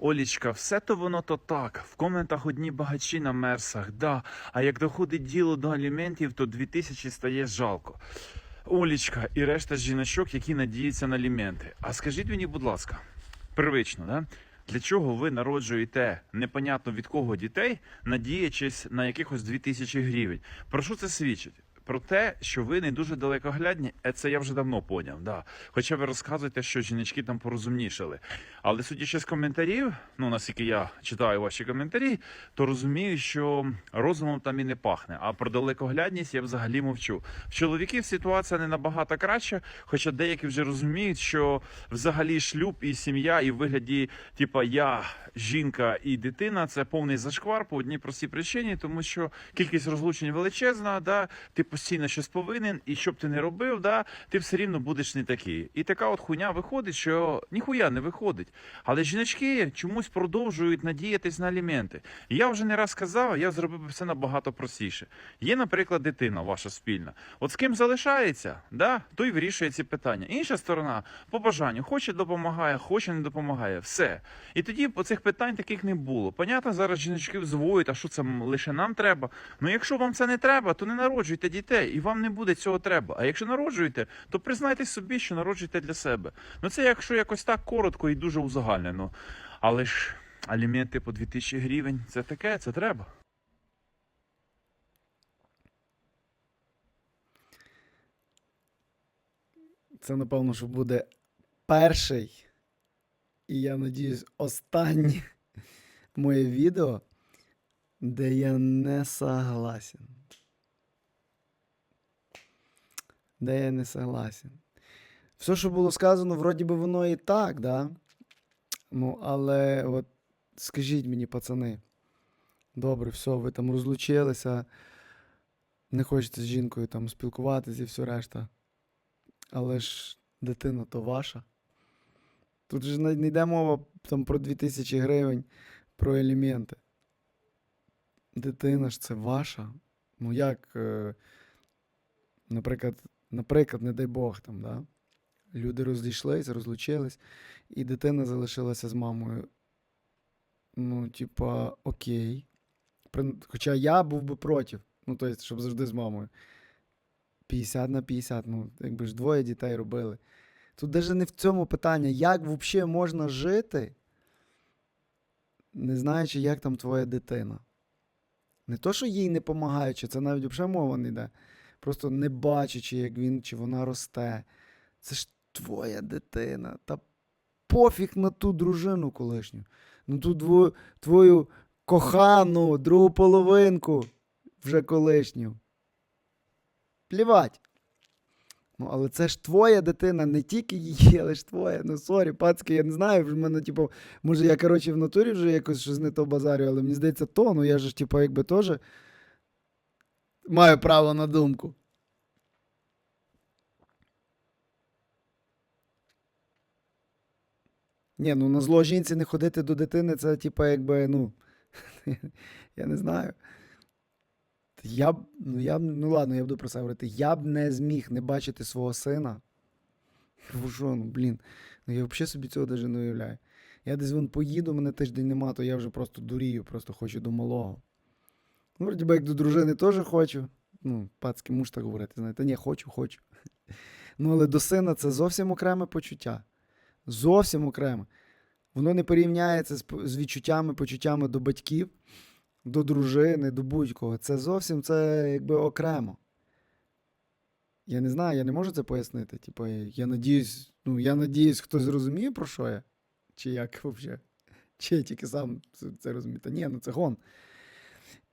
Олічка, все то воно то так. В коментах одні багачі на мерсах, да. А як доходить діло до аліментів, то 2000 стає жалко. Олічка і решта жіночок, які надіються на аліменти. А скажіть мені, будь ласка, первично, да? Для чого ви народжуєте непонятно від кого дітей, надіячись на якихось 2000 гривень? Про що це свідчить? Про те, що ви не дуже далекоглядні, е, це я вже давно поняв. Да. Хоча ви розказуєте, що жіночки там порозумнішали. Але судячи з коментарів, ну наскільки я читаю ваші коментарі, то розумію, що розумом там і не пахне. А про далекоглядність я взагалі мовчу. В чоловіків ситуація не набагато краща, хоча деякі вже розуміють, що взагалі шлюб і сім'я, і в вигляді, типа я, жінка і дитина це повний зашквар по одній простій причині, тому що кількість розлучень величезна, да, ти постійно щось повинен, і що б ти не робив, да, ти все рівно будеш не такий. І така от хуйня виходить, що ніхуя не виходить. Але жіночки чомусь продовжують надіятись на аліменти. Я вже не раз казав, я зробив би все набагато простіше. Є, наприклад, дитина ваша спільна. От з ким залишається, да, той вирішує ці питання. Інша сторона, по бажанню, хоче допомагає, хоче не допомагає. Все. І тоді по цих питань таких не було. Понятно, зараз жіночки взвоють, а що це лише нам треба. Ну якщо вам це не треба, то не народжуйте дітей, і вам не буде цього треба. А якщо народжуєте, то признайте собі, що народжуєте для себе. Ну це якщо якось так коротко і дуже узагальнено. Але ж аліменти по 2000 гривень це таке, це треба. Це, напевно, що буде перший, і я надіюсь, останнє моє відео, де я не согласен. Де я не согласен. Все, що було сказано, вроді би воно і так, да? Ну, але от скажіть мені, пацани, добре, все, ви там розлучилися, не хочете з жінкою там спілкуватися і все решта. Але ж дитина то ваша. Тут же не йде мова там про 2000 гривень, про елементи. Дитина ж це ваша. Ну як, е, наприклад, наприклад, не дай Бог там, да? Люди розійшлись, розлучились, і дитина залишилася з мамою. Ну, типа, окей. Хоча я був би проти, ну, тобто, щоб завжди з мамою. 50 на 50, ну, якби ж двоє дітей робили. Тут навіть не в цьому питання, як взагалі можна жити, не знаючи, як там твоя дитина. Не то, що їй не допомагаючи, це навіть взагалі мова не йде. Просто не бачачи, як він чи вона росте. Це ж твоя дитина. Та пофіг на ту дружину колишню. Ну ту дво, твою кохану, другу половинку вже колишню. Плівать. Ну, але це ж твоя дитина, не тільки її, але ж твоя. Ну, сорі, пацки, я не знаю. В мене, типу, може, я, коротше, в натурі вже якось щось не то базарю, але мені здається, то, ну я ж, типу, якби теж маю право на думку. Ні, ну на зло жінці не ходити до дитини, це, типу, якби, ну. я не знаю. Я б, ну я ну ладно, я буду про це говорити. Я б не зміг не бачити свого сина. Що, ну блін. Ну я взагалі собі цього навіть не уявляю. Я десь вон поїду, мене тиждень нема, то я вже просто дурію, просто хочу до малого. Ну, вроді би, як до дружини теж хочу. Ну, пацки, муж так говорити, знаєте, ні, хочу, хочу. Ну, але до сина це зовсім окреме почуття. Зовсім окреме. Воно не порівняється з, відчуттями, почуттями до батьків до дружини, до будь-кого. Це зовсім це якби окремо. Я не знаю, я не можу це пояснити. Типу, я надіюсь, ну, я надіюсь, хтось зрозуміє, про що я? Чи як взагалі? Чи я тільки сам це розумію? Та ні, ну це гон.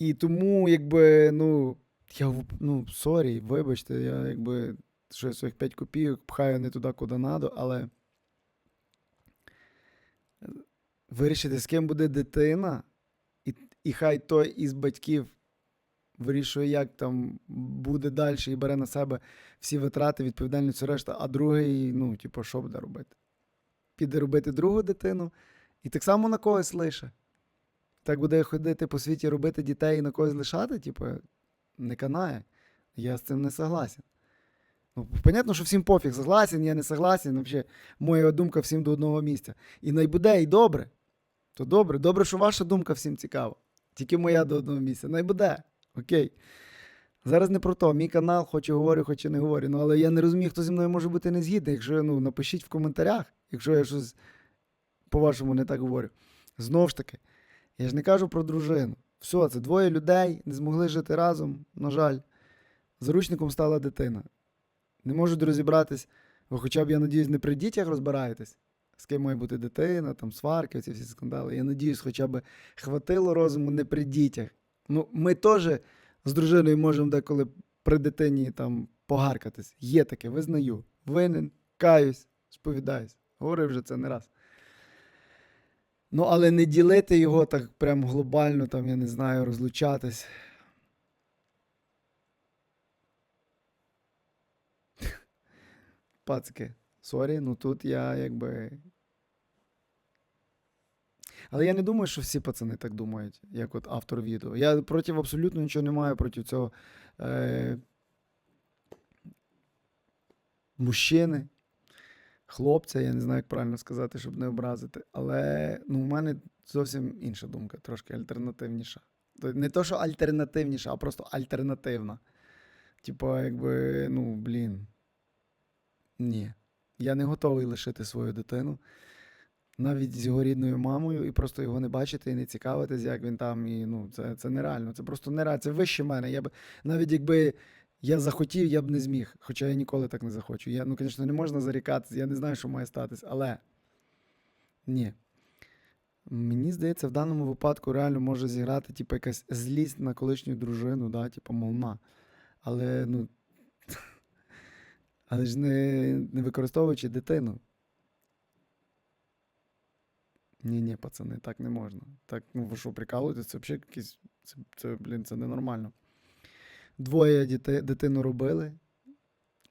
І тому, якби, ну, я ну, сорі, вибачте, я якби щось своїх 5 копійок пхаю не туди, куди надо, але вирішити, з ким буде дитина, і, і хай той із батьків вирішує, як там буде далі, і бере на себе всі витрати, відповідальність, решта, а другий, ну, типу, що буде робити? Піде робити другу дитину, і так само на когось лише. Так буде ходити по світі, робити дітей і на когось лишати, типу, не канає. Я з цим не согласен. Ну, понятно, що всім пофіг, согласен, я не согласен. Взагалі, моя думка всім до одного місця. І найбуде і добре. То добре, добре, що ваша думка всім цікава. Тільки моя до одного місця. Ну і буде. Окей. Зараз не про то. Мій канал, хоч і говорю, хоч і не говорю. Ну, але я не розумію, хто зі мною може бути не згідний. Якщо ну, напишіть в коментарях, якщо я щось по-вашому не так говорю. Знову ж таки, я ж не кажу про дружину. Все, це двоє людей не змогли жити разом, на жаль. Заручником стала дитина. Не можуть розібратись, ви хоча б, я надіюсь, не при дітях розбираєтесь, з ким має бути дитина, там сварки, ці всі скандали. Я надіюсь, хоча б хватило розуму не при дітях. Ну, ми теж з дружиною можемо деколи при дитині там погаркатись. Є таке, визнаю. Винен, каюсь, сповідаюсь. Говорив вже це не раз. Ну, але не ділити його так прям глобально, там, я не знаю, розлучатись. Пацики, сорі, ну тут я якби. Але я не думаю, що всі пацани так думають, як от автор відео. Я проти абсолютно нічого не маю проти цього е... мужчини, хлопця, я не знаю, як правильно сказати, щоб не образити. Але ну, у мене зовсім інша думка, трошки альтернативніша. Не то, що альтернативніша, а просто альтернативна. Типа, якби, ну, блін. Ні. Я не готовий лишити свою дитину навіть з його рідною мамою, і просто його не бачити і не цікавитись, як він там. І ну, це, це нереально. Це просто нереально. Це вище мене. Я б навіть якби я захотів, я б не зміг. Хоча я ніколи так не захочу. Я, ну, звісно, не можна зарікатися, я не знаю, що має статись, але ні. Мені здається, в даному випадку реально може зіграти типу, якась злість на колишню дружину, да, типу, молна. Але, ну. Але ж не, не використовуючи дитину. Ні, ні, пацани, так не можна. Так, ну ви що, прикалуєтесь? Це взагалі якийсь. Це, це, блін, це ненормально. Двоє дітей, дитину робили.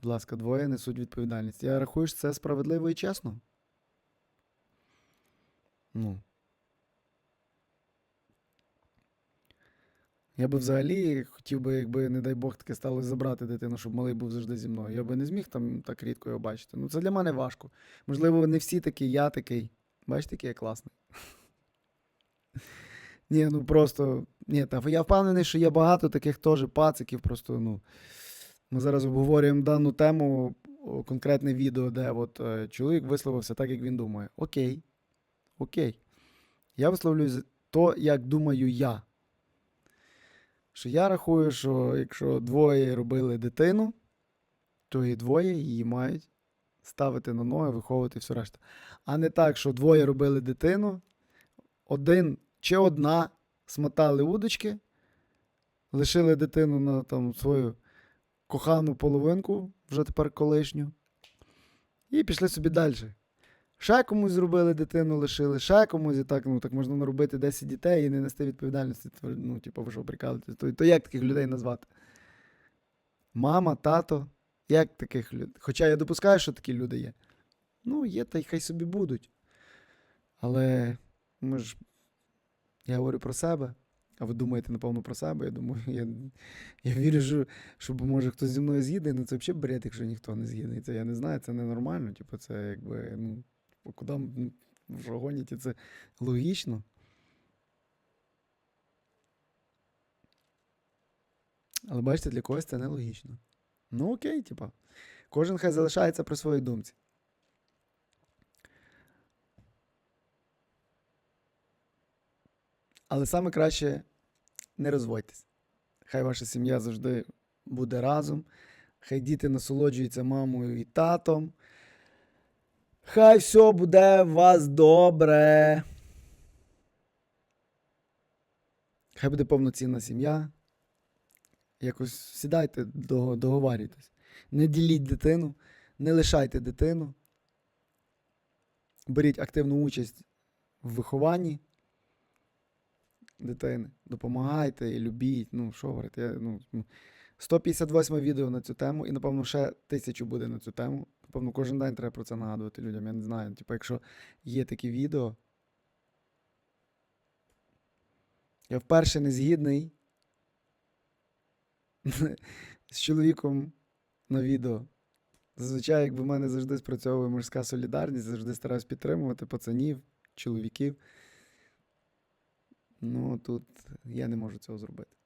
Будь ласка, двоє несуть відповідальність. Я рахую, що це справедливо і чесно. Ну. Я би взагалі хотів би, якби, не дай Бог, таке сталося забрати дитину, щоб малий був завжди зі мною. Я би не зміг там так рідко його бачити. Ну, це для мене важко. Можливо, не всі такі, я такий. Бачите, який я класний. Ні, ну просто. Ні, та я впевнений, що є багато таких теж пациків. Просто, ну. Ми зараз обговорюємо дану тему, конкретне відео, де от е, чоловік висловився так, як він думає. Окей. Окей. Я висловлюю то, як думаю я. Що я рахую, що якщо двоє робили дитину, то і двоє її мають ставити на ноги, виховувати все решта. А не так, що двоє робили дитину, один чи одна смотали удочки, лишили дитину на там, свою кохану половинку, вже тепер колишню, і пішли собі далі. Ще комусь зробили дитину, лишили, ще комусь і так, ну так можна наробити 10 дітей і не нести відповідальності. Ну, типу, ви що прикалуєтесь? То, то як таких людей назвати? Мама, тато. Як таких людей? Хоча я допускаю, що такі люди є. Ну, є, та й хай собі будуть. Але ми ж. Я говорю про себе, а ви думаєте, напевно, про себе. Я думаю, я, я вірю, що, що може хтось зі мною згідний, ну це взагалі бред, якщо ніхто не. Це я не знаю, це ненормально. Типу, це якби, ну, куди м, що гоніте, це логічно. Але бачите, для когось це нелогічно. Ну, окей, типа. Кожен хай залишається при своїй думці. Але саме краще не розводьтесь. Хай ваша сім'я завжди буде разом. Хай діти насолоджуються мамою і татом. Хай все буде у вас добре. Хай буде повноцінна сім'я. Якось сідайте, дого- договарюйтесь. Не діліть дитину, не лишайте дитину. Беріть активну участь в вихованні дитини. Допомагайте і любіть. Ну, що говорити, я, ну, ну, 158 відео на цю тему, і, напевно, ще тисячу буде на цю тему. Напевно, кожен день треба про це нагадувати людям. Я не знаю. Типу, якщо є такі відео. Я вперше не згідний з чоловіком на відео. Зазвичай, якби в мене завжди спрацьовує мужська солідарність, завжди стараюсь підтримувати пацанів, чоловіків. Ну тут я не можу цього зробити.